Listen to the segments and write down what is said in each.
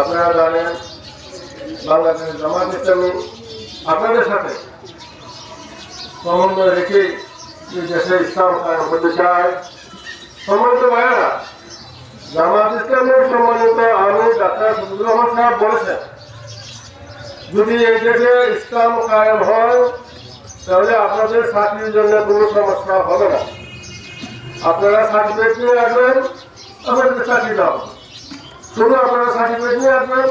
আপনারা জানেন বাংলাদেশ জামাত ইসলামী আপনাদের সাথে সমন্বয় রেখে দেশে ইসলাম কায়েম হতে চায়, সম্মানিত ভাইরা জামাত ইসলামের সম্মানিত আমি ডাক্তার সফিজুর রহমান সাহেব বলেছেন, যদি এই দেশে ইসলাম কায়েম হয়, তাহলে আপনাদের চাকরির জন্য কোনো সমস্যা হবে না। আপনারা সার্টিফিকেট নিয়ে আসবেন আপনাদের চাকরি দেওয়া হবে শুধু আপনারা সার্টিফিকেট নিয়ে আসবেন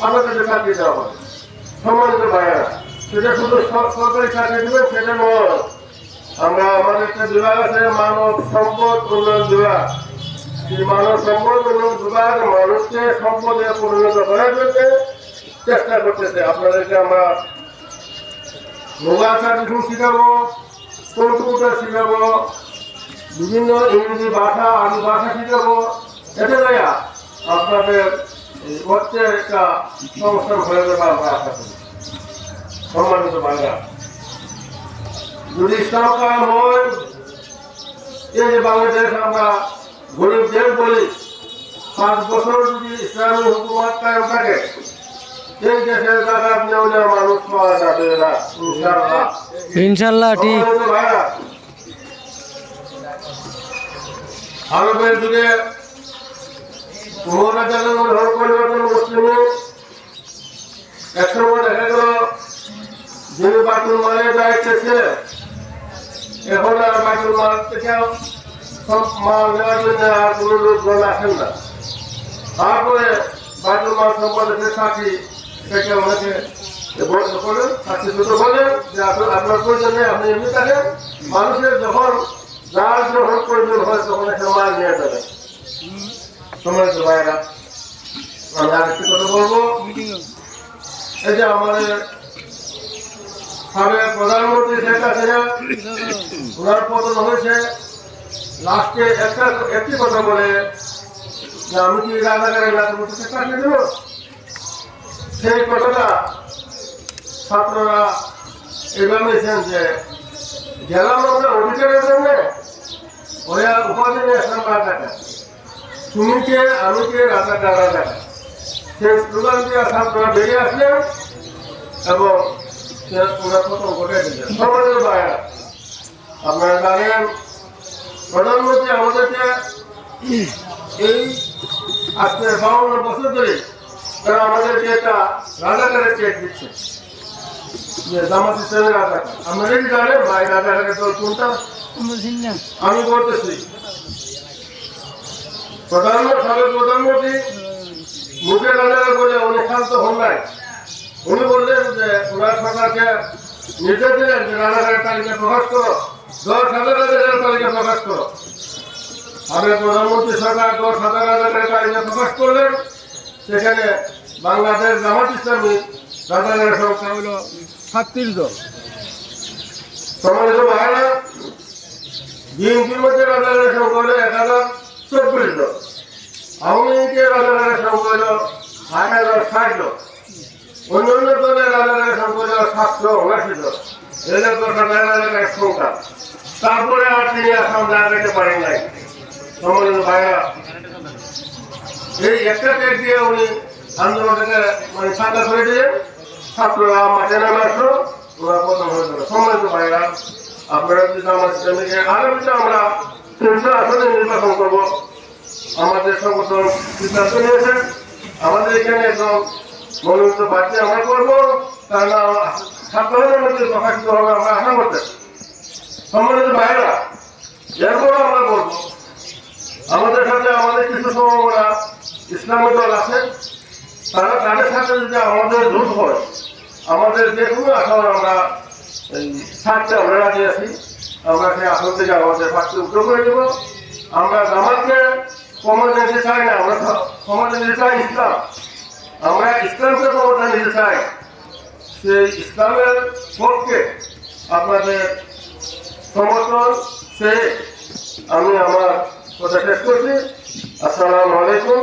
আপনাদের চাকরি দেওয়া হবে। সম্মানিত ভাইয়েরা, সেটা শুধু সর- সরকারি চাকরি দেবেন সেটা নয়। আমরা আমাদের একটা বিভাগ আছে, মানব সম্পদ উন্নয়ন বিভাগ। এই মানব সম্পদ উন্নয়ন বিভাগ মানুষকে সম্পদে পরিণত করার জন্য চেষ্টা করতেছে। আপনাদেরকে আমরা মোবাইল সার্ভিসিং শিখাবো, কম্পিউটার শিখাবো, বিভিন্ন ইংরেজি ভাষা আরবি ভাষা শিখাবো। এতে ভাইয়া আপনাদের অর্থের একটা সংস্থান হয়ে যাবে আমরা আশা করি। সম্মানিত ভাইরা যদি কায়েম হয় এই যে বাংলাদেশ আমরা গরিব দেশ বলি পাঁচ বছর যদি ইসলামী হুকুমত কায়েম থাকে এই দেশের মানুষ পাওয়া যাবে না ইনশাআল্লাহ। ইনশাল্লাহ ঠিক। আরবের যুগে মোহনা জানানো ধর পরিবর্তন মুসলিম একসময় দেখা গেল, যিনি বাতুল মালের দায়িত্বে এখন আর বাতুল মাল থেকে সব মাল জন্য আর কোনো লোকজন আসেন না। তারপরে বাতুল মাল সম্পর্কে সাথী থেকে অনেকে সাথী দুটো বলেন যে আপনার প্রয়োজন আপনি এমনি থাকেন। মানুষের যখন যার যখন প্রয়োজন হয়, তখন একটা মাল নিয়ে যাবে সময় তো ভাইরা আমি আরেকটি কথা বলব। এই যে আমাদের সাবেক প্রধানমন্ত্রী শেখ হাসিনা, ওনার পতন হয়েছে। লাস্টে একটা, একটি কথা বলে যে আমি কি রাজাকারের মধ্যে চাকরি দেবো সেই কথাটা ছাত্ররা নিয়েছেন যে গেলাম আমরা অডিটারের জন্য, ওরা উপাধি নিয়ে আসলাম তুমি কে আমি কে রাজাকার রাজাকার সেই স্লোগান দিয়ে বেরিয়ে আসলেন এবং সে ওরা প্রথম ঘটে দিলেন সমাজের বাইরে আপনারা জানেন প্রধানমন্ত্রী আমাদেরকে এই আজকে বাউন্ন বছর ধরে তারা আমাদেরকে একটা রাজাকারের চেক দিচ্ছে। যে জামাত ইসলামের রাজাকার আপনারা কি জানেন ভাই রাজাকারের দল কোনটা? আমি বলতেছি প্রধানমন্ত্রী সাবেক প্রধানমন্ত্রী মুখে রাজাকার বলে উনি শান্ত হন নাই। উনি বললেন যে ওনার সরকারকে নির্দেশ তালিকা প্রকাশ করো। দশ হাজার রাজাকারের তালিকা আমি প্রধানমন্ত্রী সরকার দশ হাজার প্রকাশ করলেন। সেখানে বাংলাদেশ জামাত ইসলামী রাজাকারের সংখ্যা হলো সাতত্রিশ জন। ভাইরা বিএনপির মধ্যে রাজাকারের সংখ্যা হলো এক হাজার। চব্বিশ জন আওয়ামী রাজাকারের সংখ্যা হলো হাজার ষাট জন অন্যান্য দলের রাজাকারের সংখ্যা হলো সাতশো উনাশি সংখ্যা তারপরে আর তিনি আসাম জায়গাতে পারেন নাই। সম্মানিত ভাইরা এই একটা টেক দিয়ে উনি আন্দোলনটাকে মানে সাদা করে দিলেন। ছাত্ররা মাঠে নামে আসলো। ওরা প্রথম হয়ে গেল সম্মানিত ভাইরা আপনারা যদি আমার আগামীতে আমরা নির্বাচন করব। আমাদের সংগঠন নিয়েছেন আমাদের এখানে একদম মনোনীত প্রার্থী আমরা করব। নাম ছাত্রদের মধ্যে প্রকাশিত হবে আমরা আশা করতে। সম্মানিত ভাইরা আমরা বলব, আমাদের সাথে আমাদের কিছু সম্ভাবনা ইসলামী দল আছে। তারা তাদের সাথে যদি আমাদের জোট হয়, আমাদের যে কোনো আসন আমরা এই ছাড়তে আমরা রাজি আছি। আমরা থেকে করে আমরা নিতে চাই না, আমরা চাই ইসলাম। আমরা ইসলামকে চাই। ইসলামের আপনাদের সমর্থন, সে আমি আমার কথা শেষ করছি। আসসালামু আলাইকুম।